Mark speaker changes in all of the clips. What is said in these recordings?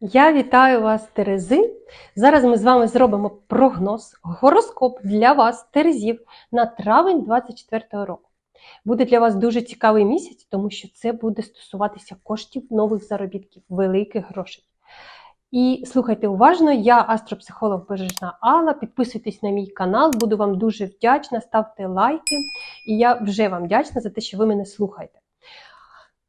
Speaker 1: Я вітаю вас, Терези. Зараз ми з вами зробимо прогноз, гороскоп для вас, Терезів, на травень 24 року. Буде для вас дуже цікавий місяць, тому що це буде стосуватися коштів нових заробітків, великих грошей. І слухайте уважно, я астропсихолог Бережна Алла. Підписуйтесь на мій канал, буду вам дуже вдячна, ставте лайки. І я вже вам вдячна за те, що ви мене слухаєте.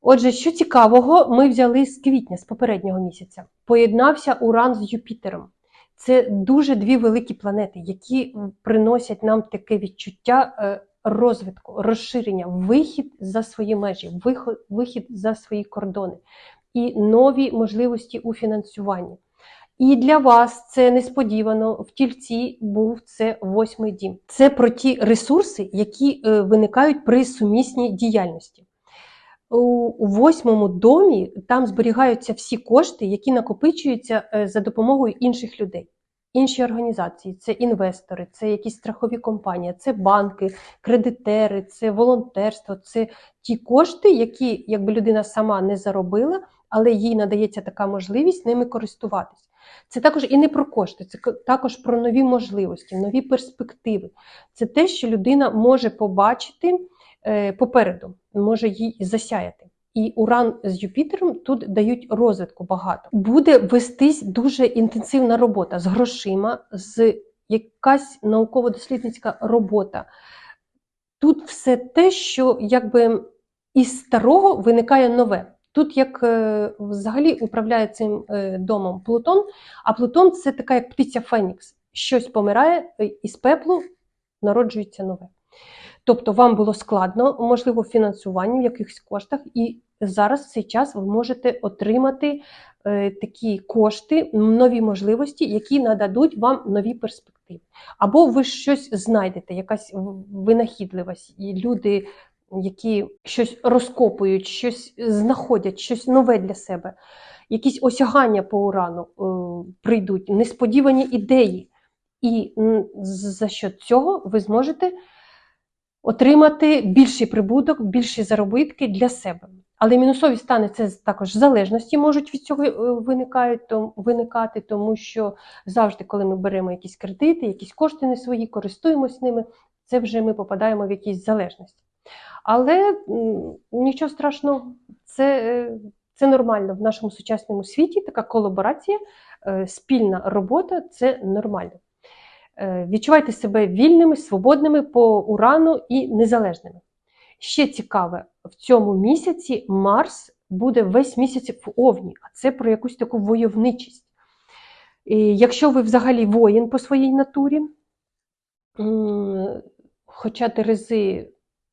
Speaker 1: Отже, що цікавого, ми взяли з квітня, з попереднього місяця. Поєднався Уран з Юпітером. Це дуже дві великі планети, які приносять нам таке відчуття е, розвитку, розширення, вихід за свої межі, вихід за свої кордони і нові можливості у фінансуванні. І для вас це несподівано в тільці був це восьмий дім. Це про ті ресурси, які е, виникають при сумісній діяльності. У восьмому домі там зберігаються всі кошти, які накопичуються е, за допомогою інших людей. Інші організації, це інвестори, це якісь страхові компанії, це банки, кредитери, це волонтерство, це ті кошти, які якби людина сама не заробила, але їй надається така можливість ними користуватись. Це також і не про кошти, це також про нові можливості, нові перспективи. Це те, що людина може побачити попереду, може їй засяяти. І Уран з Юпітером тут дають розвитку багато. Буде вестись дуже інтенсивна робота з грошима, з якась науково-дослідницька робота. Тут все те, що якби із старого виникає нове. Тут як е, взагалі управляє цим е, домом Плутон, а Плутон це така як птиця Фенікс. Щось помирає, е, із пеплу народжується нове. Тобто вам було складно, можливо, фінансування в якихось коштах, і зараз в цей час ви можете отримати е, такі кошти, нові можливості, які нададуть вам нові перспективи. Або ви щось знайдете, якась винахідливість, і люди, які щось розкопують, щось знаходять, щось нове для себе, якісь осягання по урану е, прийдуть, несподівані ідеї. І за що цього ви зможете отримати більший прибуток, більші заробітки для себе. Але мінусові стани це також залежності можуть від цього е, виникають, то, виникати, тому що завжди, коли ми беремо якісь кредити, якісь кошти не свої, користуємось ними, це вже ми попадаємо в якісь залежності. Але нічого страшного, це е, це нормально в нашому сучасному світі. Така колаборація, е, спільна робота це нормально. Відчувайте себе вільними, свободними по урану і незалежними. Ще цікаве, в цьому місяці Марс буде весь місяць в Овні, а це про якусь таку войовничість. І Якщо ви взагалі воїн по своїй натурі, хоча Терези,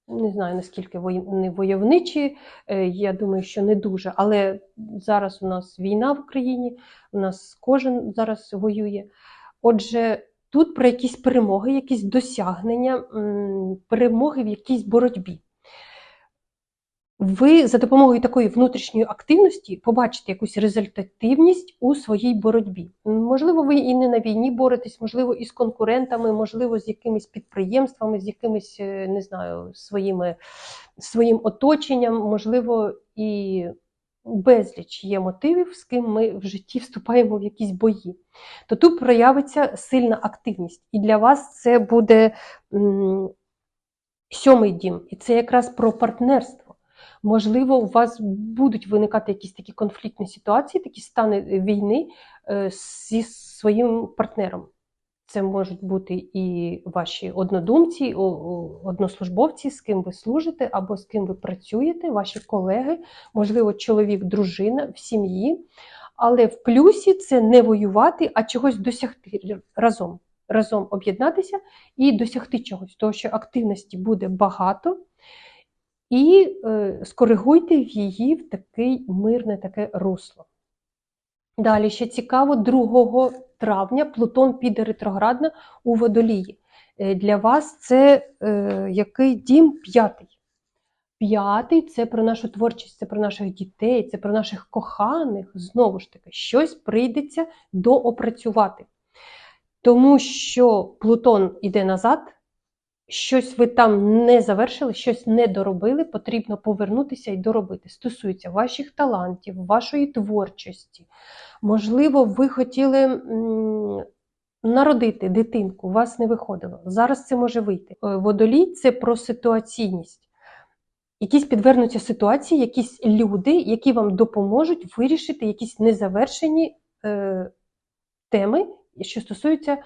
Speaker 1: не знаю наскільки вони войовничі, е, я думаю, що не дуже, але зараз у нас війна в Україні, у нас кожен зараз воює. Отже, тут про якісь перемоги, якісь досягнення, перемоги в якійсь боротьбі ви за допомогою такої внутрішньої активності побачите якусь результативність у своїй боротьбі. Можливо, ви і не на війні боретесь, можливо, і з конкурентами, можливо, з якимись підприємствами, з якимись, е, не знаю, своїми, своїм оточенням, можливо, і безліч є мотивів, з ким ми в житті вступаємо в якісь бої. То тут проявиться сильна активність. І для вас це буде сьомий дім. І це якраз про партнерство. Можливо, у вас будуть виникати якісь такі конфліктні ситуації, такі стани війни е, зі своїм партнером. Це можуть бути і ваші однодумці, однослужбовці, з ким ви служите або з ким ви працюєте, ваші колеги, можливо, чоловік, дружина в сім'ї. Але в плюсі це не воювати, а чогось досягти разом. Разом об'єднатися і досягти чогось, тому що активності буде багато і е, скоригуйте її в такий мирне таке русло. Далі ще цікаво, 2 травня Плутон піде ретроградно у водолії. Е, для вас це е, який дім п'ятий. П'ятий це про нашу творчість, це про наших дітей, це про наших коханих. Знову ж таки, щось прийдеться доопрацювати. Тому що Плутон іде назад, щось ви там не завершили, щось не доробили, потрібно повернутися і доробити. Стосується ваших талантів, вашої творчості. Можливо, ви хотіли народити дитинку, у вас не виходило. Зараз це може вийти. Е, Водолій це про ситуаційність. Якісь підвернуться ситуації, якісь люди, які вам допоможуть вирішити якісь незавершені е, теми, що стосуються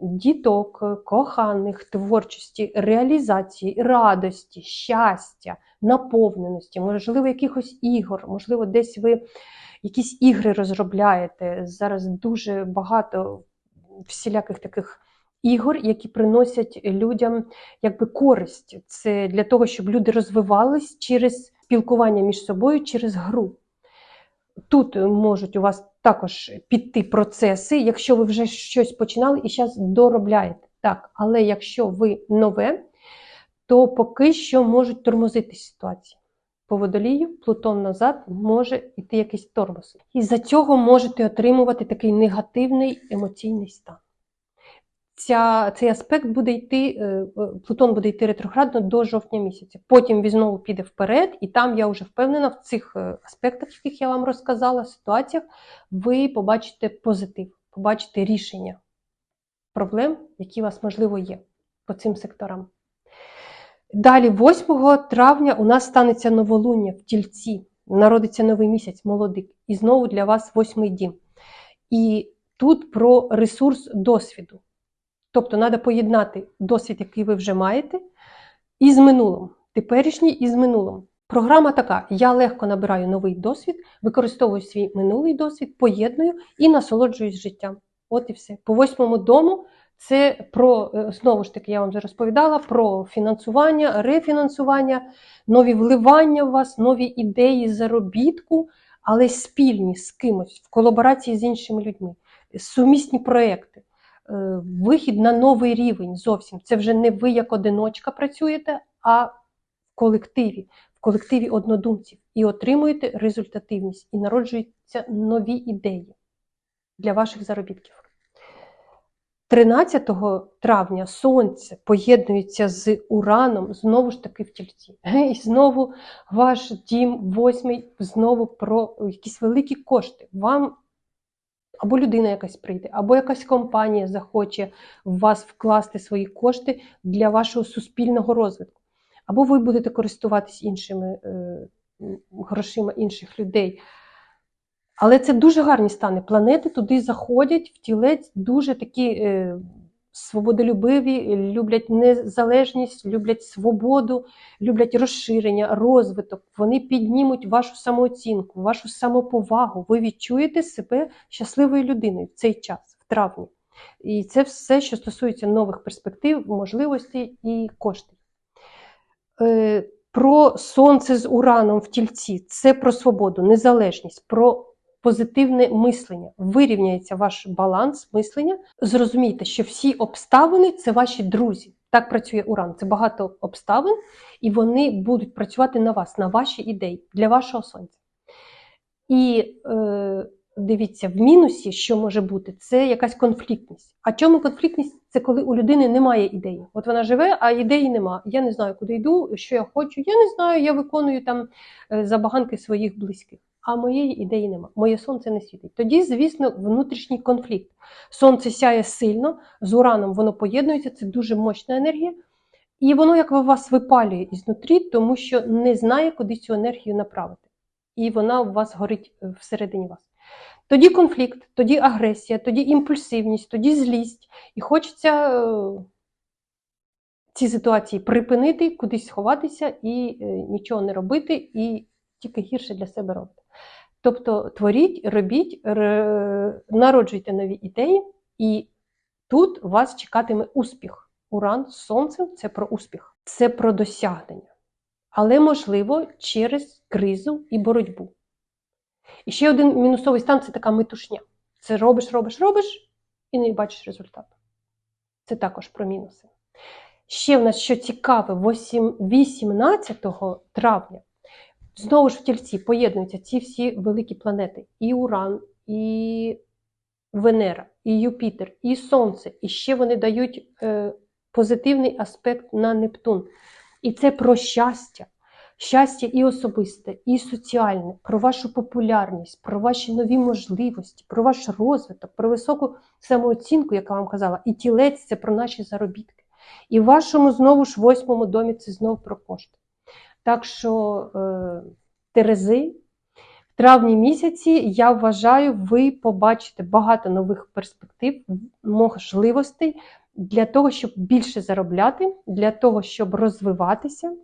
Speaker 1: діток, коханих, творчості, реалізації, радості, щастя, наповненості, можливо, якихось ігор, можливо, десь ви якісь ігри розробляєте. Зараз дуже багато всіляких таких ігор, які приносять людям якби користь. Це для того, щоб люди розвивались через спілкування між собою, через гру. Тут можуть у вас також піти процеси, якщо ви вже щось починали і зараз доробляєте. Так, але якщо ви нове, то поки що можуть тормозити ситуації. По водолію Плутон назад може йти якийсь тормоз. І за цього можете отримувати такий негативний емоційний стан. Ця, Цей аспект буде йти, е, Плутон буде йти ретроградно до жовтня місяця. Потім він знову піде вперед, і там я вже впевнена в цих е, аспектах, яких я вам розказала, ситуаціях, ви побачите позитив, побачите рішення проблем, які у вас, можливо, є по цим секторам. Далі, 8 травня, у нас станеться новолуння в тільці, народиться новий місяць, молодик. І знову для вас восьмий дім. І тут про ресурс досвіду. Тобто треба поєднати досвід, який ви вже маєте, із минулим, теперішній із минулим. Програма така: я легко набираю новий досвід, використовую свій минулий досвід, поєдную і насолоджуюсь життям. От і все. По восьмому дому це про, е, знову ж таки, я вам вже розповідала, про фінансування, рефінансування, нові вливання в вас, нові ідеї заробітку, але спільні з кимось, в колаборації з іншими людьми, сумісні проекти. Е, вихід на новий рівень зовсім. Це вже не ви як одиночка працюєте, а в колективі, в колективі однодумців. І отримуєте результативність, і народжуються нові ідеї для ваших заробітків. 13 травня сонце поєднується з ураном, знову ж таки в тільці. І знову ваш дім, восьмий, знову про якісь великі кошти. Вам або людина якась прийде, або якась компанія захоче в вас вкласти свої кошти для вашого суспільного розвитку. Або ви будете користуватись іншими е, грошима інших людей. Але це дуже гарні стани. Планети туди заходять в тілець дуже такі е, свободолюбиві, люблять незалежність, люблять свободу, люблять розширення, розвиток. Вони піднімуть вашу самооцінку, вашу самоповагу. Ви відчуєте себе щасливою людиною в цей час, в травні. І це все, що стосується нових перспектив, можливостей і коштів. Е, про сонце з ураном в тільці це про свободу, незалежність, про позитивне мислення. Вирівняється ваш баланс мислення. Зрозумійте, що всі обставини це ваші друзі. Так працює уран. Це багато обставин, і вони будуть працювати на вас, на ваші ідеї, для вашого сонця. І е, дивіться, в мінусі, що може бути, це якась конфліктність. А чому конфліктність? Це коли у людини немає ідеї. От вона живе, а ідеї нема. Я не знаю, куди йду, що я хочу. Я не знаю, я виконую там е, забаганки своїх близьких а моєї ідеї нема. Моє сонце не світить. Тоді, звісно, внутрішній конфлікт. Сонце сяє сильно, з ураном воно поєднується, це дуже мощна енергія. І воно як вас випалює ізнутрі, тому що не знає, куди цю енергію направити. І вона у вас горить е, всередині вас. Тоді конфлікт, тоді агресія, тоді імпульсивність, тоді злість. І хочеться е, ці ситуації припинити, кудись сховатися і е, нічого не робити, і тільки гірше для себе робити. Тобто творіть, робіть, народжуйте нові ідеї, і тут вас чекатиме успіх. Уран з сонцем це про успіх, це про досягнення. Але можливо через кризу і боротьбу. І ще один мінусовий стан це така метушня. Це робиш, робиш, робиш і не бачиш результату. Це також про мінуси. Ще в нас що цікаве, 18 травня Знову ж в тільці поєднуються ці всі великі планети: і Уран, і Венера, і Юпітер, і Сонце. І ще вони дають е, позитивний аспект на Нептун. І це про щастя. Щастя і особисте, і соціальне, про вашу популярність, про ваші нові можливості, про ваш розвиток, про високу самооцінку, яка вам казала, і тілець це про наші заробітки. І в вашому знову ж восьмому домі це знову про кошти. Так що, е, Терези, в травні місяці, я вважаю, ви побачите багато нових перспектив, можливостей для того, щоб більше заробляти, для того, щоб розвиватися,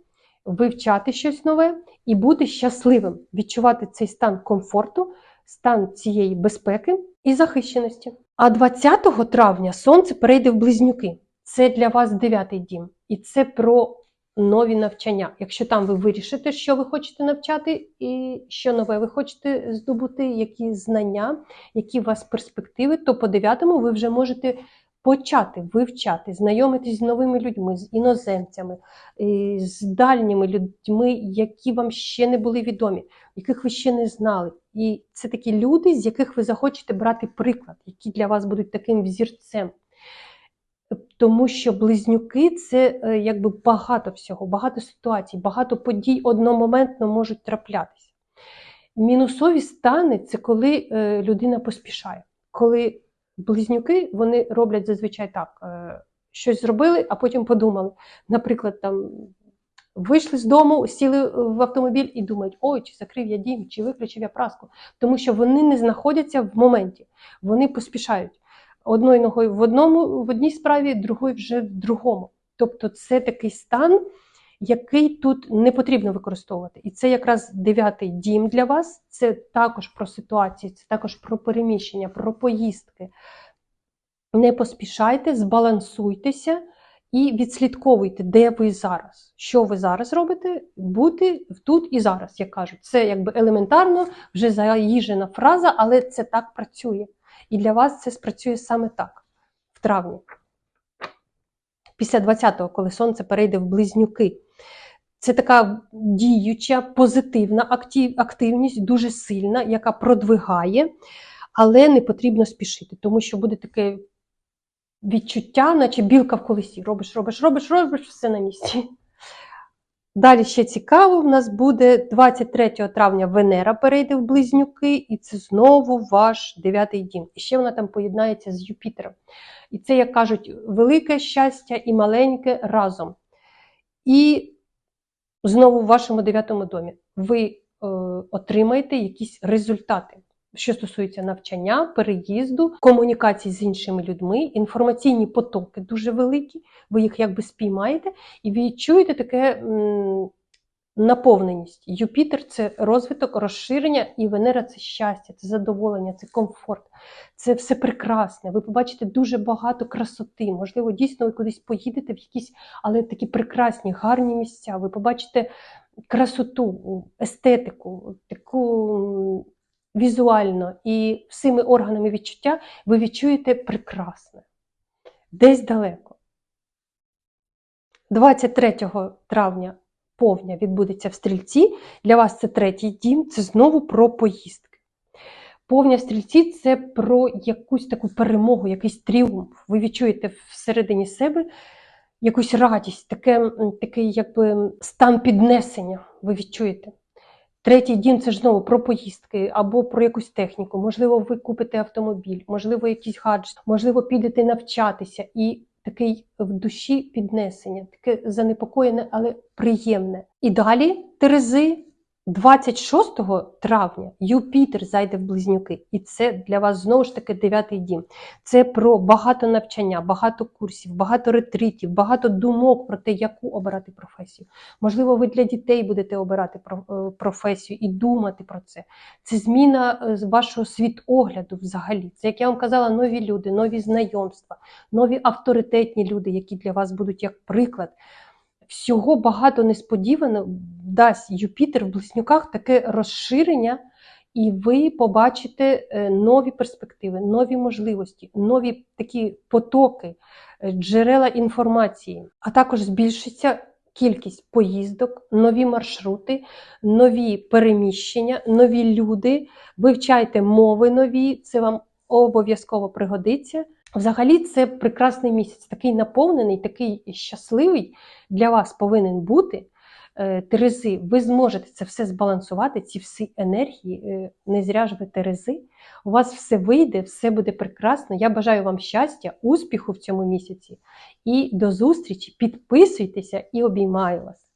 Speaker 1: вивчати щось нове і бути щасливим, відчувати цей стан комфорту, стан цієї безпеки і захищеності. А 20 травня сонце перейде в близнюки. Це для вас дев'ятий дім, і це про нові навчання. Якщо там ви вирішите, що ви хочете навчати, і що нове ви хочете здобути, які знання, які у вас перспективи, то по дев'ятому ви вже можете почати вивчати, знайомитись з новими людьми, з іноземцями, з дальніми людьми, які вам ще не були відомі, яких ви ще не знали. І це такі люди, з яких ви захочете брати приклад, які для вас будуть таким взірцем. Тому що близнюки це е, якби багато всього, багато ситуацій, багато подій одномоментно можуть траплятися. Мінусові стани це коли е, людина поспішає. Коли близнюки вони роблять зазвичай так: е, щось зробили, а потім подумали. Наприклад, там вийшли з дому, сіли в автомобіль і думають, ой, чи закрив я дім, чи виключив я праску. Тому що вони не знаходяться в моменті, вони поспішають одною ногою в одному в одній справі, другою вже в другому. Тобто, це такий стан, який тут не потрібно використовувати. І це якраз дев'ятий дім для вас. Це також про ситуації, це також про переміщення, про поїздки. Не поспішайте, збалансуйтеся і відслідковуйте, де ви зараз. Що ви зараз робите, бути тут і зараз, як кажуть. Це якби елементарно, вже заїжджена фраза, але це так працює. І для вас це спрацює саме так, в травні. Після 20-го, коли сонце перейде в близнюки. Це така діюча, позитивна активність, дуже сильна, яка продвигає, але не потрібно спішити, тому що буде таке відчуття, наче білка в колесі. Робиш, робиш, робиш, робиш все на місці. Далі ще цікаво, в нас буде 23 травня Венера перейде в близнюки, і це знову ваш дев'ятий дім. І ще вона там поєднається з Юпітером. І це, як кажуть, велике щастя і маленьке разом. І знову в вашому дев'ятому домі ви е, отримаєте якісь результати що стосується навчання, переїзду, комунікації з іншими людьми, інформаційні потоки дуже великі, ви їх якби спіймаєте, і відчуєте таке наповненість. Юпітер це розвиток, розширення, і Венера це щастя, це задоволення, це комфорт, це все прекрасне. Ви побачите дуже багато красоти. Можливо, дійсно ви кудись поїдете в якісь, але такі прекрасні, гарні місця. Ви побачите красоту, естетику, таку візуально і всіми органами відчуття ви відчуєте прекрасне. Десь далеко. 23 травня повня відбудеться в стрільці. Для вас це третій дім, це знову про поїздки. Повня стрільці це про якусь таку перемогу, якийсь тріумф. Ви відчуєте всередині себе якусь радість, таке, такий якби стан піднесення. Ви відчуєте. Третій дім це ж знову про поїздки або про якусь техніку. Можливо, ви купите автомобіль, можливо, якийсь гаджет, можливо, підете навчатися і такий в душі піднесення, таке занепокоєне, але приємне. І далі Терези 26 травня Юпітер зайде в близнюки, і це для вас знову ж таки дев'ятий дім. Це про багато навчання, багато курсів, багато ретритів, багато думок про те, яку обирати професію. Можливо, ви для дітей будете обирати е, професію і думати про це. Це зміна е, вашого світогляду взагалі. Це, як я вам казала, нові люди, нові знайомства, нові авторитетні люди, які для вас будуть як приклад всього багато несподівано дасть Юпітер в близнюках таке розширення, і ви побачите е, нові перспективи, нові можливості, нові такі потоки, е, джерела інформації, а також збільшиться. Кількість поїздок, нові маршрути, нові переміщення, нові люди. Вивчайте мови нові, це вам обов'язково пригодиться. Взагалі, це прекрасний місяць, такий наповнений, такий щасливий для вас повинен бути. Е, Терези, ви зможете це все збалансувати, ці всі енергії. Е, Не зря ж ви Терези. У вас все вийде, все буде прекрасно. Я бажаю вам щастя, успіху в цьому місяці і до зустрічі. Підписуйтеся і обіймаю вас.